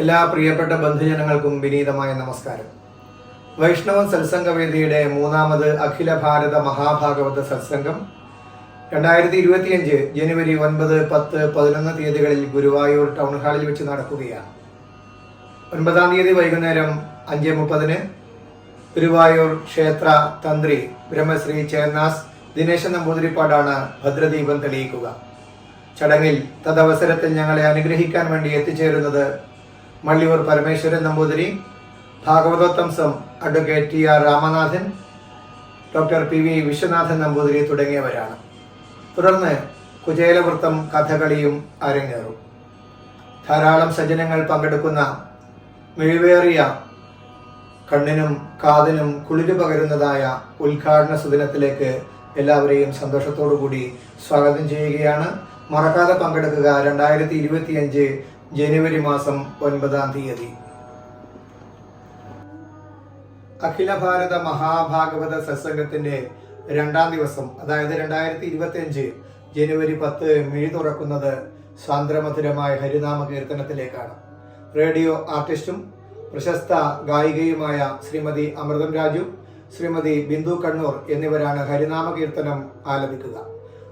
എല്ലാ പ്രിയപ്പെട്ട ബന്ധുജനങ്ങൾക്കും വിനീതമായ നമസ്കാരം. വൈഷ്ണവ സത്സംഗവേദിയുടെ മൂന്നാമത് അഖില ഭാരത മഹാഭാഗവത സത്സംഗം രണ്ടായിരത്തി ഇരുപത്തിയഞ്ച് ജനുവരി ഒൻപത് പത്ത് പതിനൊന്ന് തീയതികളിൽ ഗുരുവായൂർ ടൗൺ ഹാളിൽ വെച്ച് നടക്കുകയാണ്. ഒൻപതാം തീയതി വൈകുന്നേരം അഞ്ച് മുപ്പതിന് ഗുരുവായൂർ ക്ഷേത്ര തന്ത്രി ബ്രഹ്മശ്രീ ചേർനാസ് ദിനേശൻ നമ്പൂതിരിപ്പാടാണ് ഭദ്രദീപം തെളിയിക്കുക. ചടങ്ങിൽ തദവസരത്തിൽ ഞങ്ങളെ അനുഗ്രഹിക്കാൻ വേണ്ടി എത്തിച്ചേരുന്നത് Malliyoor Parameswaran Namboothiri ഭാഗവതോത്തംസം advocate T R Ramanathan doctor P V Viswanathan Namboothiri തുടങ്ങിയവരാണ്. തുടർന്ന് കുചേലവൃത്തം കഥകളിയും അരങ്ങേറും. ധാരാളം സജ്ജനങ്ങൾ പങ്കെടുക്കുന്ന മിഴിവേറിയ കണ്ണിനും കാതിനും കുളിര് പകരുന്നതായ ഉദ്ഘാടന സുദിനത്തിലേക്ക് എല്ലാവരെയും സന്തോഷത്തോടു കൂടി സ്വാഗതം ചെയ്യുകയാണ്. മറക്കാതെ പങ്കെടുക്കുക. രണ്ടായിരത്തി ഇരുപത്തിയഞ്ച് ജനുവരി മാസം ഒൻപതാം തീയതി. അഖില ഭാരത മഹാഭാഗവത സത്സംഗത്തിന്റെ രണ്ടാം ദിവസം അതായത് രണ്ടായിരത്തി ഇരുപത്തി അഞ്ച് ജനുവരി പത്ത് മിഴി തുറക്കുന്നത് സാന്ദ്രമധുരമായ ഹരിനാമ കീർത്തനത്തിലേക്കാണ്. റേഡിയോ ആർട്ടിസ്റ്റും പ്രശസ്ത ഗായികയുമായ ശ്രീമതി അമൃതം രാജു ശ്രീമതി ബിന്ദു കണ്ണൂർ എന്നിവരാണ് ഹരിനാമ കീർത്തനം ആലപിക്കുക.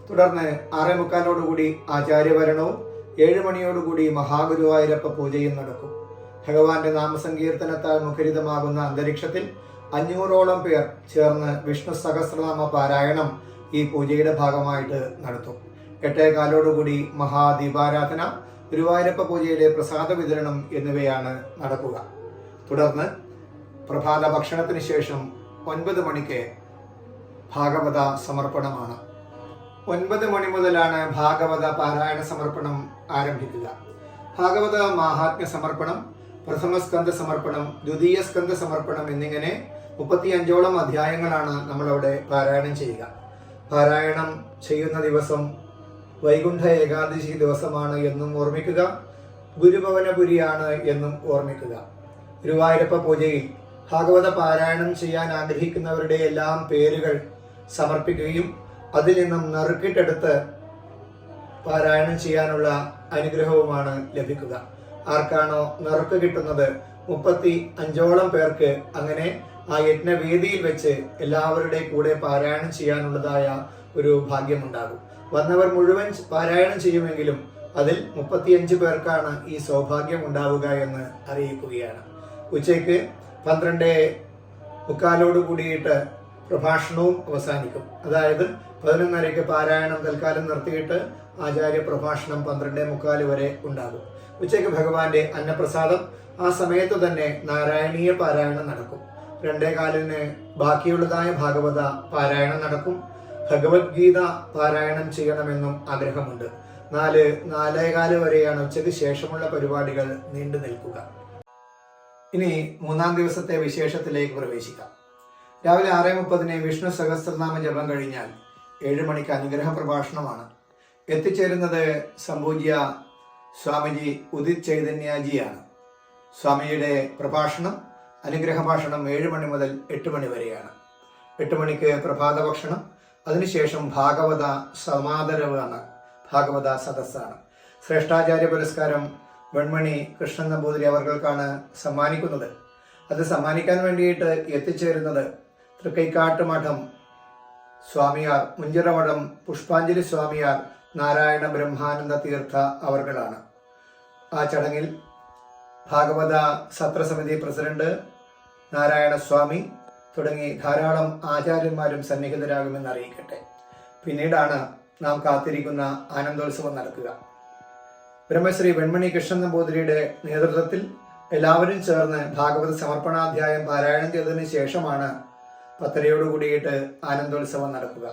തുടർന്ന് ആറേ മുക്കാലോടുകൂടി ആചാര്യവരണവും ഏഴ് മണിയോടുകൂടി മഹാഗുരുവായൂരപ്പ പൂജയും നടക്കും. ഭഗവാന്റെ നാമസങ്കീർത്തനത്താൽ മുഖരിതമാകുന്ന അന്തരീക്ഷത്തിൽ അഞ്ഞൂറോളം പേർ ചേർന്ന് വിഷ്ണു സഹസ്രനാമ പാരായണം ഈ പൂജയുടെ ഭാഗമായിട്ട് നടത്തും. എട്ടേകാലോടുകൂടി മഹാദീപാരാധന ഗുരുവായൂരപ്പ പൂജയിലെ പ്രസാദ വിതരണം എന്നിവയാണ് നടക്കുക. തുടർന്ന് പ്രഭാത ഭക്ഷണത്തിന് ശേഷം ഒൻപത് മണിക്ക് ഭാഗവത സമർപ്പണമാണ്. ഒൻപത് മണി മുതലാണ് ഭാഗവത പാരായണ സമർപ്പണം ആരംഭിക്കുക. ഭാഗവത മാഹാത്മ്യ സമർപ്പണം പ്രഥമ സ്കന്ധ സമർപ്പണം ദ്വിതീയ സ്കന്ധ സമർപ്പണം എന്നിങ്ങനെ മുപ്പത്തിയഞ്ചോളം അധ്യായങ്ങളാണ് നമ്മളവിടെ പാരായണം ചെയ്യുക. പാരായണം ചെയ്യുന്ന ദിവസം വൈകുണ്ഠ ഏകാദശി ദിവസമാണ് എന്നും ഓർമ്മിക്കുക ഗുരുഭവനപുരിയാണ് എന്നും ഓർമ്മിക്കുക. ഗുരുവായൂരപ്പ പൂജയിൽ ഭാഗവത പാരായണം ചെയ്യാൻ ആഗ്രഹിക്കുന്നവരുടെ എല്ലാം പേരുകൾ സമർപ്പിക്കുകയും അതിൽ നിന്നും നറുക്കിട്ടെടുത്ത് പാരായണം ചെയ്യാനുള്ള അനുഗ്രഹവുമാണ് ലഭിക്കുക. ആർക്കാണോ നറുക്ക് കിട്ടുന്നത് മുപ്പത്തി അഞ്ചോളം പേർക്ക് അങ്ങനെ ആ യജ്ഞവേദിയിൽ വെച്ച് എല്ലാവരുടെയും കൂടെ പാരായണം ചെയ്യാനുള്ളതായ ഒരു ഭാഗ്യമുണ്ടാകും. വന്നവർ മുഴുവൻ പാരായണം ചെയ്യുമെങ്കിലും അതിൽ മുപ്പത്തിയഞ്ച് പേർക്കാണ് ഈ സൗഭാഗ്യം ഉണ്ടാവുക എന്ന് അറിയിക്കുകയാണ്. ഉച്ചയ്ക്ക് പന്ത്രണ്ട് മുക്കാലോട് കൂടിയിട്ട് പ്രഭാഷണവും അവസാനിക്കും. അതായത് പതിനൊന്നരയ്ക്ക് പാരായണം തൽക്കാലം നിർത്തിയിട്ട് ആചാര്യ പ്രഭാഷണം പന്ത്രണ്ടേ മുക്കാൽ വരെ ഉണ്ടാകും. ഉച്ചയ്ക്ക് ഭഗവാന്റെ അന്നപ്രസാദം ആ സമയത്ത് തന്നെ നാരായണീയ പാരായണം നടക്കും. രണ്ടേ കാലിന് ബാക്കിയുള്ളതായ ഭാഗവത പാരായണം നടക്കും. ഭഗവത്ഗീത പാരായണം ചെയ്യണമെന്നും ആഗ്രഹമുണ്ട്. നാല് നാലേകാൽ വരെയാണ് ഉച്ചയ്ക്ക് ശേഷമുള്ള പരിപാടികൾ നീണ്ടു നിൽക്കുക. ഇനി മൂന്നാം ദിവസത്തെ വിശേഷത്തിലേക്ക് പ്രവേശിക്കാം. രാവിലെ ആറ് മുപ്പതിന് വിഷ്ണു സഹസ്രനാമ ജപം കഴിഞ്ഞാൽ ഏഴ് മണിക്ക് അനുഗ്രഹ പ്രഭാഷണമാണ്. എത്തിച്ചേരുന്നത് സംപൂജ്യ സ്വാമിജി ഉദിത് ചൈതന്യജിയാണ്. സ്വാമിയുടെ പ്രഭാഷണം അനുഗ്രഹ ഭാഷണം ഏഴ് മണി മുതൽ എട്ട് മണി വരെയാണ്. എട്ട് മണിക്ക് പ്രഭാത ഭക്ഷണം അതിനുശേഷം ഭാഗവത സമാദരവാണ് ഭാഗവത സദസ്സാണ്. ശ്രേഷ്ഠാചാര്യ പുരസ്കാരം വെൺമണി കൃഷ്ണൻ നമ്പൂതിരി അവർക്കാണ് സമ്മാനിക്കുന്നത്. അത് സമ്മാനിക്കാൻ വേണ്ടിയിട്ട് എത്തിച്ചേരുന്നത് തൃക്കൈക്കാട്ട് മഠം സ്വാമിയാർ മുഞ്ചിറ മഠം പുഷ്പാഞ്ജലി സ്വാമിയാർ നാരായണ ബ്രഹ്മാനന്ദ തീർത്ഥ അവർകളാണ്. ആ ചടങ്ങിൽ ഭാഗവത സത്രസമിതി പ്രസിഡന്റ് നാരായണ സ്വാമി തുടങ്ങി ധാരാളം ആചാര്യന്മാരും സന്നിഹിതരാകുമെന്ന് അറിയിക്കട്ടെ. പിന്നീടാണ് നാം കാത്തിരിക്കുന്ന ആനന്ദോത്സവം നടക്കുക. ബ്രഹ്മശ്രീ വെൺമണി കൃഷ്ണൻ നമ്പൂതിരിയുടെ നേതൃത്വത്തിൽ എല്ലാവരും ചേർന്ന് ഭാഗവത സമർപ്പണാധ്യായം പാരായണം ചെയ്തതിനു ശേഷമാണ് പത്തരയോട് കൂടിയിട്ട് ആനന്ദോത്സവം നടക്കുക.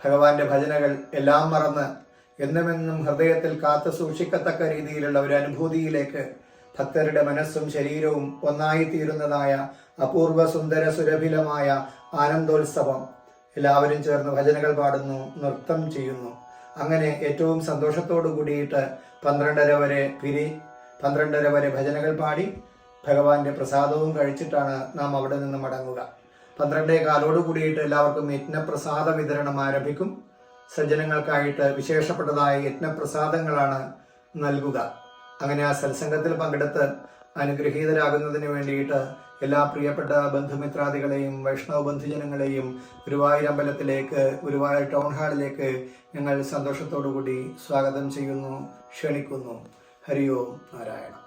ഭഗവാന്റെ ഭജനകൾ എല്ലാം മറന്ന് എന്നുമെന്നും ഹൃദയത്തിൽ കാത്തു സൂക്ഷിക്കത്തക്ക രീതിയിലുള്ള ഒരു അനുഭൂതിയിലേക്ക് ഭക്തരുടെ മനസ്സും ശരീരവും ഒന്നായിത്തീരുന്നതായ അപൂർവ സുന്ദര സുരഭിലമായ ആനന്ദോത്സവം എല്ലാവരും ചേർന്ന് ഭജനകൾ പാടുന്നു നൃത്തം ചെയ്യുന്നു. അങ്ങനെ ഏറ്റവും സന്തോഷത്തോടു കൂടിയിട്ട് പന്ത്രണ്ടര വരെ പിരി പന്ത്രണ്ടര വരെ ഭജനകൾ പാടി ഭഗവാന്റെ പ്രസാദവും കഴിച്ചിട്ടാണ് നാം അവിടെ നിന്ന് മടങ്ങുക. പന്ത്രണ്ടേ കാലോട് കൂടിയിട്ട് എല്ലാവർക്കും യജ്ഞപ്രസാദ വിതരണം ആരംഭിക്കും. സജ്ജനങ്ങൾക്കായിട്ട് വിശേഷപ്പെട്ടതായ യജ്ഞപ്രസാദങ്ങളാണ് നൽകുക. അങ്ങനെ ആ സത്സംഗത്തിൽ പങ്കെടുത്ത് അനുഗ്രഹീതരാകുന്നതിന് വേണ്ടിയിട്ട് എല്ലാ പ്രിയപ്പെട്ട ബന്ധുമിത്രാദികളെയും വൈഷ്ണവ ബന്ധുജനങ്ങളെയും ഗുരുവായൂർ അമ്പലത്തിലേക്ക് ഗുരുവായൂർ ടൗൺ ഹാളിലേക്ക് ഞങ്ങൾ സന്തോഷത്തോടു കൂടി സ്വാഗതം ചെയ്യുന്നു ക്ഷണിക്കുന്നു. ഹരി ഓം നാരായണ.